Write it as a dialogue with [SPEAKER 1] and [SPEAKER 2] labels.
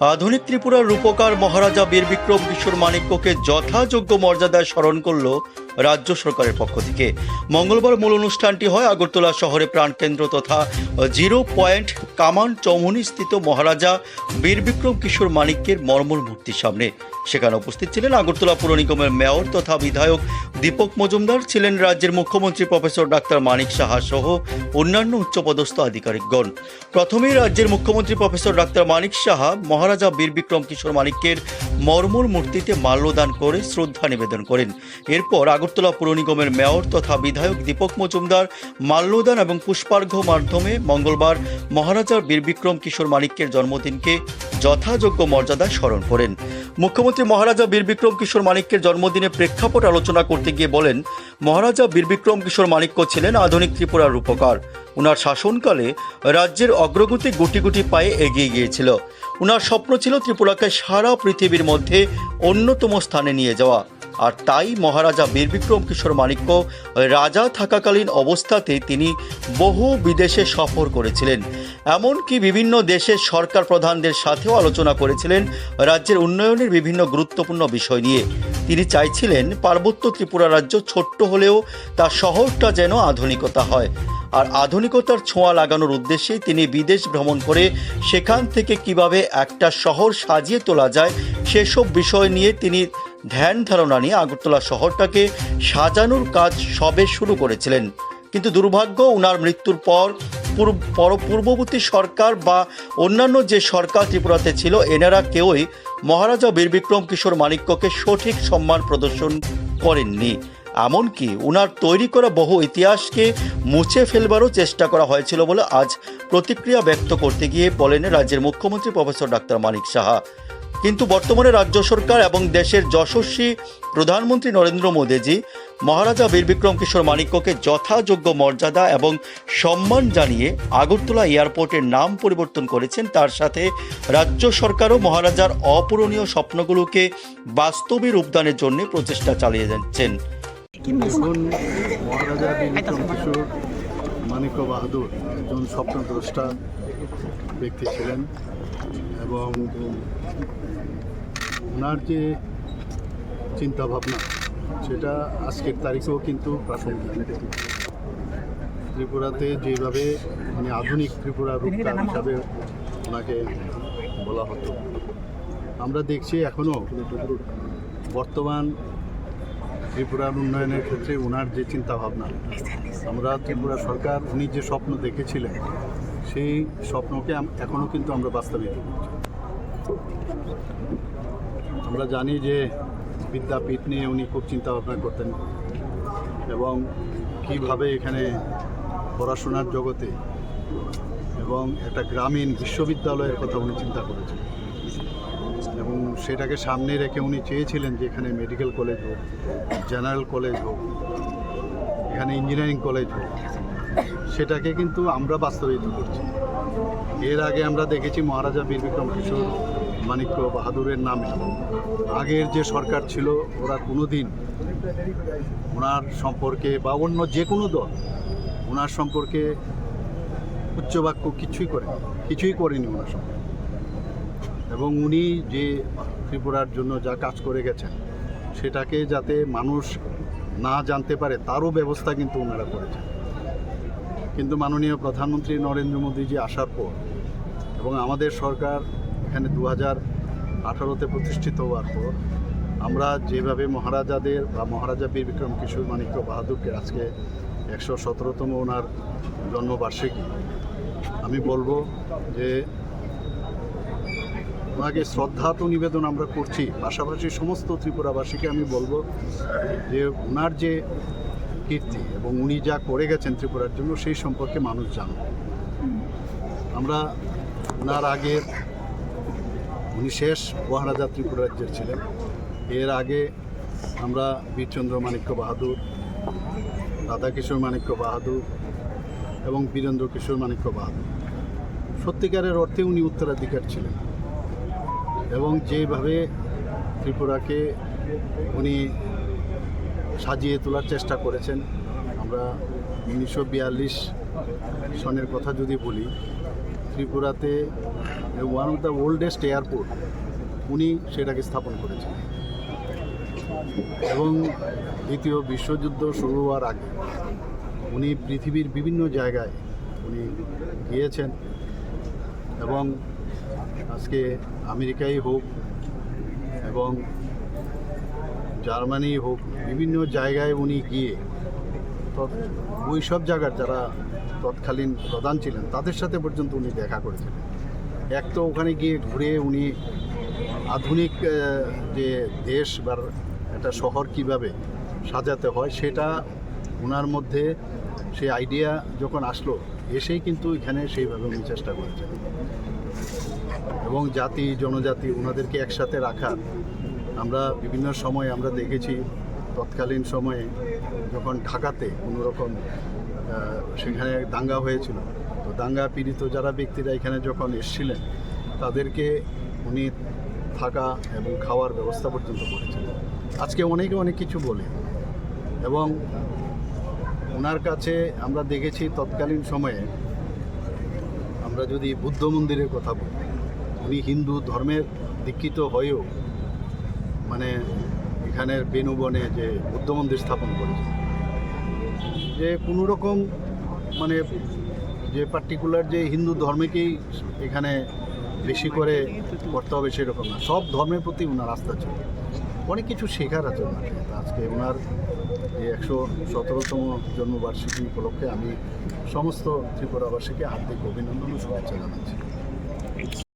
[SPEAKER 1] আধুনিক ত্রিপুরার রূপকার মহারাজা বীর বিক্রম কিশোর মাণিক্যকে যথাযোগ্য মর্যাদায় স্মরণ করল রাজ্য সরকারের পক্ষ থেকে। মঙ্গলবার মূল অনুষ্ঠানটি হয় আগরতলা শহরে প্রাণকেন্দ্র তথা জিরো পয়েন্ট কামান চৌমুনি স্থিত মহারাজা বীর বিক্রম কিশোর মাণিক্যের মর্মর মূর্তির সামনে। সেখানে উপস্থিত ছিলেন আগরতলা পুর নিগমের মেয়র তথা বিধায়ক দীপক মজুমদার, ছিলেন রাজ্যের মুখ্যমন্ত্রী প্রফেসর ডাক্তার মানিক সাহা সহ অন্যান্য উচ্চপদস্থ আধিকারিকগণ। প্রথমেই রাজ্যের মুখ্যমন্ত্রী প্রফেসর ডাক্তার মানিক সাহা, মহারাজা বীর বিক্রম কিশোর মানিক্যের মর্মর মূর্তিতে মাল্যদান করে শ্রদ্ধা নিবেদন করেন। এরপর আগরতলা পুর নিগমের মেয়র তথা বিধায়ক দীপক মজুমদার মাল্যদান এবং পুষ্পার্ঘ্য মাধ্যমে মঙ্গলবার মহারাজার বীর বিক্রম কিশোর মানিক্যের জন্মদিনকে যথাযোগ্য মর্যাদা স্মরণ করেন। মুখ্যমন্ত্রী মহারাজা বীরবিক্রম কিশোর মানিক্যের জন্মদিনে প্রেক্ষাপট আলোচনা করতে গিয়ে বলেন, মহারাজা বীরবিক্রম কিশোর মানিক্য ছিলেন আধুনিক ত্রিপুরার রূপকার। উনার শাসনকালে রাজ্যের অগ্রগতি গুটি গুটি পায়ে এগিয়ে গিয়েছিল। উনার স্বপ্ন ছিল ত্রিপুরাকে সারা পৃথিবীর মধ্যে অন্যতম স্থানে নিয়ে যাওয়া। আর তাই মহারাজা বীর বিক্রম কিশোর মাণিক্য রাজা থাকাকালীন অবস্থাতে তিনি বহু বিদেশে সফর করেছিলেন। এমনকি বিভিন্ন দেশের সরকার প্রধানদের সাথেও আলোচনা করেছিলেন রাজ্যের উন্নয়নের বিভিন্ন গুরুত্বপূর্ণ বিষয় নিয়ে। তিনি চাইছিলেন পার্বত্য ত্রিপুরা রাজ্য ছোট্ট হলেও তার শহরটা যেন আধুনিকতা হয়। আর আধুনিকতার ছোঁয়া লাগানোর উদ্দেশ্যেই তিনি বিদেশ ভ্রমণ করে সেখান থেকে কীভাবে একটা শহর সাজিয়ে তোলা যায়, সেসব বিষয় নিয়ে তিনি ধ্যান ধারণা নিয়ে আগরতলা শহরটাকে সাজানোর কাজ সবে শুরু করেছিলেন। কিন্তু দুর্ভাগ্য ওনার মৃত্যুর পর পর- পূর্ববর্তী সরকার বা অন্যান্য যে সরকার ত্রিপুরাতে ছিল, এনারা কেউই মহারাজা বীর বিক্রম কিশোর মাণিক্যকে সঠিক সম্মান প্রদর্শন করেননি। এমনকি ওনার তৈরি করা বহু ইতিহাসকে মুছে ফেলবারও চেষ্টা করা হয়েছিল বলে আজ প্রতিক্রিয়া ব্যক্ত করতে গিয়ে বলেন রাজ্যের মুখ্যমন্ত্রী প্রফেসর ডাক্তার মানিক সাহা। কিন্তু বর্তমানে রাজ্য সরকার এবং দেশের যশস্বী প্রধানমন্ত্রী নরেন্দ্র মোদীজি, মহারাজা বীর বিক্রম কিশোর মাণিক্যকে যথাযোগ্য মর্যাদা এবং সম্মান জানিয়ে আগরতলা এয়ারপোর্টের নাম পরিবর্তন করেছেন। তার সাথে রাজ্য সরকারও মহারাজার অপূরণীয় স্বপ্নগুলোকে বাস্তবে রূপদানের জন্য প্রচেষ্টা চালিয়ে যাচ্ছেন।
[SPEAKER 2] মানিক্য বাহাদুর একজন স্বপ্নদ্রষ্টা ব্যক্তি ছিলেন এবং ওনার যে চিন্তাভাবনা, সেটা আজকের তারিখেও কিন্তু প্রাসঙ্গিক। ত্রিপুরাতে যেভাবে মানে আধুনিক ত্রিপুরা রূপকার হিসাবে ওনাকে বলা হতো, আমরা দেখছি এখনও বর্তমান ত্রিপুরার উন্নয়নের ক্ষেত্রে ওনার যে চিন্তা ভাবনা আমরা ত্রিপুরা সরকার, উনি যে স্বপ্ন দেখেছিলেন, সেই স্বপ্নকে এখনও কিন্তু আমরা বাস্তবায়িত করছি। আমরা জানি যে বিদ্যাপীঠ নিয়ে উনি খুব চিন্তা ভাবনা করতেন এবং কীভাবে এখানে পড়াশোনার জগতে এবং একটা গ্রামীণ বিশ্ববিদ্যালয়ের কথা উনি চিন্তা করেছেন। এবং সেটাকে সামনে রেখে উনি চেয়েছিলেন যে এখানে মেডিকেল কলেজ হোক, জেনারেল কলেজ হোক, এখানে ইঞ্জিনিয়ারিং কলেজ হোক। সেটাকে কিন্তু আমরা বাস্তবায়িত করছি। এর আগে আমরা দেখেছি মহারাজা বীর বিক্রম কিশোর মানিক্য বাহাদুরের নামে। আগের যে সরকার ছিল, ওরা কোনো দিন ওনার সম্পর্কে বা অন্য যে কোনো দল ওনার সম্পর্কে উচ্চবাক্য কিছুই করে কিছুই করেনি ওনার সম্পর্কে এবং উনি যে ত্রিপুরার জন্য যা কাজ করে গেছেন, সেটাকে যাতে মানুষ না জানতে পারে, তারও ব্যবস্থা কিন্তু ওনারা করেছেন। কিন্তু মাননীয় প্রধানমন্ত্রী নরেন্দ্র মোদীজি আসার পর এবং আমাদের সরকার এখানে দু হাজার আঠারোতে প্রতিষ্ঠিত হওয়ার পর আমরা যেভাবে মহারাজাদের বা মহারাজা বীর বিক্রম কিশোর মাণিক্য বাহাদুরকে আজকে একশো সতেরোতম ওনার জন্মবার্ষিকী, আমি বলব যে ওনাকে শ্রদ্ধা তো নিবেদন আমরা করছি। পাশাপাশি সমস্ত ত্রিপুরাবাসীকে আমি বলব যে ওনার যে কীর্তি এবং উনি যা করে গেছেন ত্রিপুরার জন্য, সেই সম্পর্কে মানুষ জানুক। আমরা ওনার আগে উনি শেষ মহারাজা ত্রিপুরা রাজ্যের ছিলেন। এর আগে আমরা বীরচন্দ্র মাণিক্য বাহাদুর, রাধাকিশোর মাণিক্য বাহাদুর এবং বীরেন্দ্র কিশোর মাণিক্য বাহাদুর। সত্যিকারের অর্থে উনি উত্তরাধিকার ছিলেন এবং যেভাবে ত্রিপুরাকে উনি সাজিয়ে তোলার চেষ্টা করেছেন, আমরা উনিশশো বিয়াল্লিশ সনের কথা যদি বলি, ত্রিপুরাতে one of the oldest airport উনি সেটাকে স্থাপন করেছেন। এবং দ্বিতীয় বিশ্বযুদ্ধ শুরু হওয়ার আগে উনি পৃথিবীর বিভিন্ন জায়গায় উনি গিয়েছেন এবং আজকে আমেরিকাই হোক এবং জার্মানি হোক, বিভিন্ন জায়গায় উনি গিয়ে ওই সব জায়গার যারা তৎকালীন প্রধান ছিলেন, তাদের সাথে পর্যন্ত উনি দেখা করেছিলেন। এক তো ওখানে গিয়ে ঘুরে উনি আধুনিক যে দেশ বা একটা শহর কীভাবে সাজাতে হয় সেটা ওনার মধ্যে সেই আইডিয়া যখন আসলো, এসেই কিন্তু এখানে সেইভাবে উনি চেষ্টা করেছেন। এবং জাতি, জনজাতি ওনাদেরকে একসাথে রাখার আমরা বিভিন্ন সময় আমরা দেখেছি, তৎকালীন সময়ে যখন ঢাকাতে কোনো রকম সেখানে দাঙ্গা হয়েছিল দাঙ্গা পীড়িত যারা ব্যক্তিরা এখানে যখন এসেছিলেন, তাদেরকে উনি থাকা এবং খাওয়ার ব্যবস্থা পর্যন্ত করেছিলেন আজকে অনেকে অনেক কিছু বলে এবং ওনার কাছে আমরা দেখেছি তৎকালীন সময়ে আমরা যদি বুদ্ধ মন্দিরের কথা বলি, উনি হিন্দু ধর্মের দীক্ষিত হয়েও মানে এখানের বেনুবনে যে বুদ্ধ মন্দির স্থাপন করেছে যে কোনো রকম মানে যে পার্টিকুলার যে হিন্দু ধর্মকেই এখানে বেশি করে করতে হবে সেরকম না। সব ধর্মের প্রতি ওনার আস্থা ছিল। অনেক কিছু শেখার আছে ওনার। আজকে ওনার এই একশো সতেরোতম জন্মবার্ষিকী উপলক্ষে আমি সমস্ত ত্রিপুরাবাসীকে হার্দিক অভিনন্দন ও শুভেচ্ছা জানাচ্ছি।